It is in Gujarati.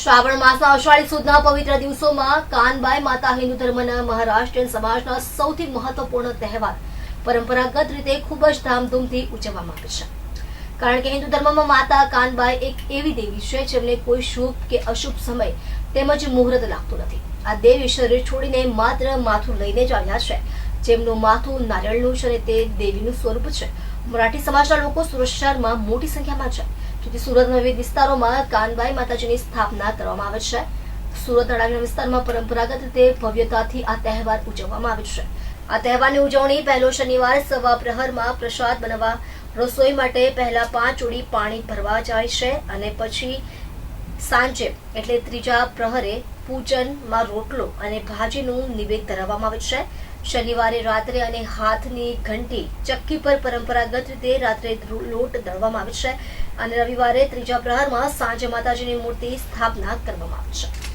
શ્રાવણ માસના અષાઢી સુદના પવિત્ર દિવસોમાં કાનબાઈ માતા હિન્દુ ધર્મના મહારાષ્ટ્રીયન સમાજના સૌથી મહત્વપૂર્ણ તહેવાર પરંપરાગત રીતે ખૂબ જ ધામધૂમથી ઉજવવામાં આવે છે. કારણ કે હિન્દુ ધર્મમાં માતા કાનબાઈ એક એવી દેવી છે જેમને કોઈ શુભ કે અશુભ સમય તેમજ મુહૂર્ત લાગતું નથી. આ દેવી શરીર છોડીને માત્ર માથું લઈને જ આવ્યા છે. જેમનું માથું નારિયેળનું છે અને તે દેવીનું સ્વરૂપ છે. મરાઠી સમાજના લોકો સુરત મોટી સંખ્યામાં છે. જેથી સુરતના વિવિધ વિસ્તારોમાં કાનબાઈ માતાજીની સ્થાપના કરવામાં આવે છે. સુરત અડાજણ વિસ્તારમાં પરંપરાગત રીતે ભવ્યતાથી આ તહેવાર ઉજવવામાં આવે છે. આ તહેવારની ઉજવણી પહેલો શનિવાર સવા પ્રહરમાં પ્રસાદ બનાવવા, રસોઈ માટે પહેલા પાંચ ઉડી પાણી ભરવા જાય છે અને પછી સાંજે એટલે ત્રીજા પ્રહરે પૂજનમાં રોટલો અને ભાજીનું નિવેદ ધરાવવામાં આવે છે. શનિવારે રાત્રે અને હાથની ઘંટી ચક્કી પર પરંપરાગત રીતે રાત્રે લોટ દળવામાં આવે છે અને રવિવારે ત્રીજા પ્રહારમાં સાંજે માતાજીની મૂર્તિ સ્થાપના કરવામાં આવે છે.